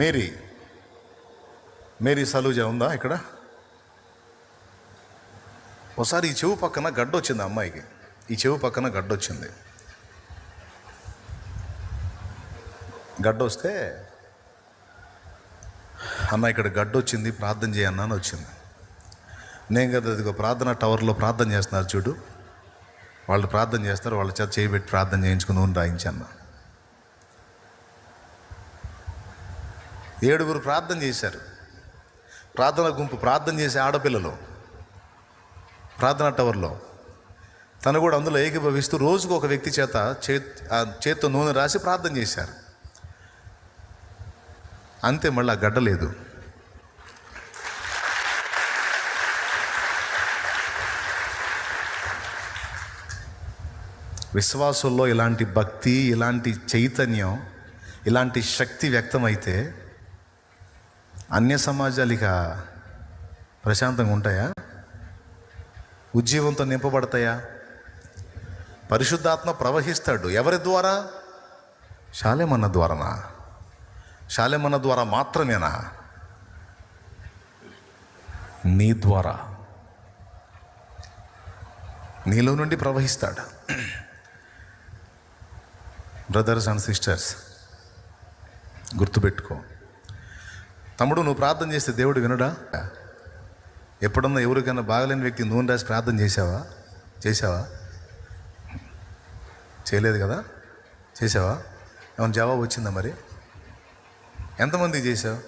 Mary Mary Saluja ఉందా ఇక్కడ? ఒకసారి ఈ చెవు పక్కన గడ్డ వచ్చింది అమ్మాయికి. ఈ చెవు పక్కన గడ్డ వచ్చింది. గడ్డ వస్తే అన్న ఇక్కడ గడ్డ వచ్చింది ప్రార్థన చేయన్నా అని వచ్చింది. నేను కదా ఇదిగో ప్రార్థన టవర్లో ప్రార్థన చేస్తున్నారు చూడు. వాళ్ళు ప్రార్థన చేస్తారు వాళ్ళ చేత చేయబెట్టి ప్రార్థన చేయించుకుని రాయించన్నా ఏడుగురు ప్రార్థన చేశారు. ప్రార్థన గుంపు ప్రార్థన చేసే ఆడపిల్లలు ప్రార్థన టవర్లో. తను కూడా అందులో ఏకీభవిస్తూ రోజుకు ఒక వ్యక్తి చేత చే చేత్తో నూనె రాసి ప్రార్థన చేశారు. అంతే మళ్ళీ గడ్డలేదు. విశ్వాసంలో ఇలాంటి భక్తి ఇలాంటి చైతన్యం ఇలాంటి శక్తి వ్యక్తమైతే అన్య సమాజాలు ఇక ప్రశాంతంగా ఉంటాయా? ఉజ్జీవంతో నింపబడతాయా? పరిశుద్ధాత్మ ప్రవహిస్తాడు. ఎవరి ద్వారా? శాలేమన్న ద్వారానా? శాలేమన్న ద్వారా మాత్రమేనా? నీ ద్వారా. నీలో నుండి ప్రవహిస్తాడు. బ్రదర్స్ అండ్ సిస్టర్స్ గుర్తుపెట్టుకో. తమ్ముడు నువ్వు ప్రార్థన చేస్తే దేవుడు వినడా? ఎప్పుడన్నా ఎవరికైనా బాగలేని వ్యక్తి నూనె రాసి ప్రార్థన చేసావా చేసావా చేయలేదు కదా? చేసావా ఏమైనా జవాబు వచ్చిందా మరి? ఎంతమందికి చేసావు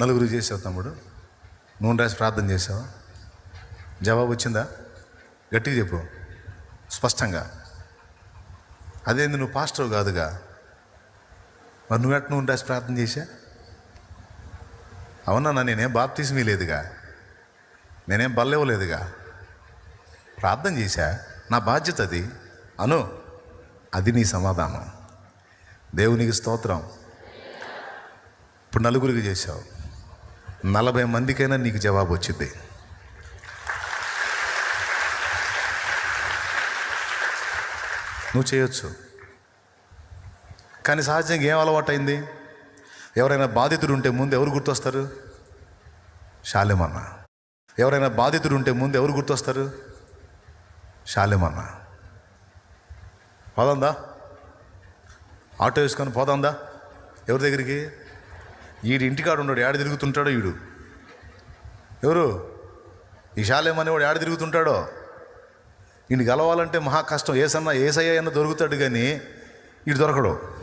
నలుగురు చేసావు తమ్ముడు. నూనె రాసి ప్రార్థన చేసావా జవాబు వచ్చిందా? గట్టిగా చెప్పు. స్పష్టంగా. అదేంది నువ్వు పాస్టర్ కాదుగా? మరి నువ్వు ఎట్లా నువ్వు రాసి ప్రార్థన చేశా? అవునా నేనేం బాప్తీసమీ లేదుగా నేనేం బల్లెవలేదుగా ప్రార్థన చేశా? నా బాధ్యత అది. అను అది నీ సమాధానం. దేవునికి స్తోత్రం. ఇప్పుడు నలుగురికి చేశావు. నలభై మందికైనా నీకు జవాబు వచ్చింది. నువ్వు చేయొచ్చు. కానీ సహజంగా ఏం అలవాటు అయింది ఎవరైనా బాధితుడు ఉంటే ముందు ఎవరు గుర్తొస్తారు? శాలేమన్న. ఎవరైనా బాధితుడు ఉంటే ముందు ఎవరు గుర్తొస్తారు? శాలేమన్న. పోదాందా? ఆటో వేసుకొని పోదాందా? ఎవరి దగ్గరికి? ఈడు ఇంటికాడు ఉన్నాడు ఏడ తిరుగుతుంటాడో ఈడు? ఎవరు? ఈ శాలేమని వాడు ఏడ తిరుగుతుంటాడో? ఈయన గెలవాలంటే మహా కష్టం. ఏసన్నా ఏసయ్య అన్న దొరుకుతాడు కానీ ఈడు దొరకడు.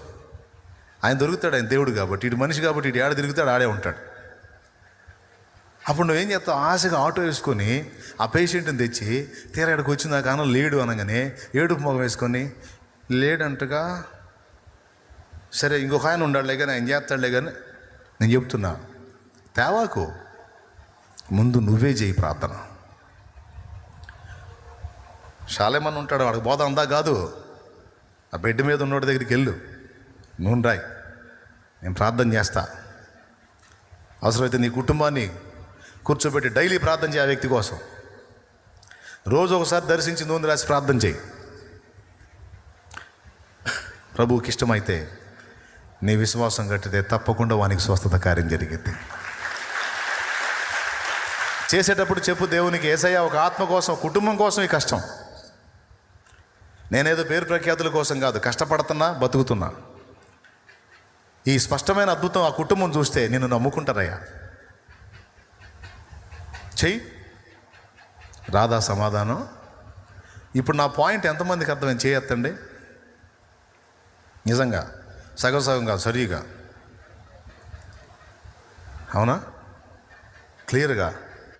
ఆయన దొరుకుతాడు ఆయన దేవుడు కాబట్టి. ఇటు మనిషి కాబట్టి ఇటు ఏడ తిరుగుతాడు ఆడే ఉంటాడు. అప్పుడు నువ్వేం చేస్తావు? ఆశగా ఆటో వేసుకొని ఆ పేషెంట్ని తెచ్చి తీరా ఇక్కడికి వచ్చిన దాకా లేడు అనగానే ఏడుపు మొగం వేసుకొని లేడంటగా సరే ఇంకొక ఆయన ఉండాడులే కానీ ఆయన చేస్తాడులే కానీ నేను చెప్తున్నా తేవాకు. ముందు నువ్వే చేయి ప్రార్థన. శాలేమని ఉంటాడు వాడికి బోధ అందా కాదు. ఆ బెడ్ మీద ఉన్నోడి దగ్గరికి వెళ్ళు. నూనె రాయి. నేను ప్రార్థన చేస్తా. అవసరమైతే నీ కుటుంబాన్ని కూర్చోబెట్టి డైలీ ప్రార్థన చేయ ఆ వ్యక్తి కోసం. రోజు ఒకసారి దర్శించి నూనె రాసి ప్రార్థన చేయి. ప్రభువుకి ఇష్టమైతే నీ విశ్వాసం కట్టితే తప్పకుండా వానికి స్వస్థత కార్యం జరిగింది చేసేటప్పుడు చెప్పు దేవునికి ఏసయ్య ఒక ఆత్మ కోసం కుటుంబం కోసం ఈ కష్టం. నేనేదో పేరు ప్రఖ్యాతుల కోసం కాదు కష్టపడుతున్నా బతుకుతున్నా. ఈ స్పష్టమైన అద్భుతం ఆ కుటుంబం చూస్తే నిన్ను నమ్ముకుంటారయ్యా. చెయ్యి. రాదా సమాధానం. ఇప్పుడు నా పాయింట్ ఎంతమందికి అర్థమైంది చేయొద్దండి నిజంగా. సగం సగం కాదు సరిగా. అవునా? క్లియర్గా.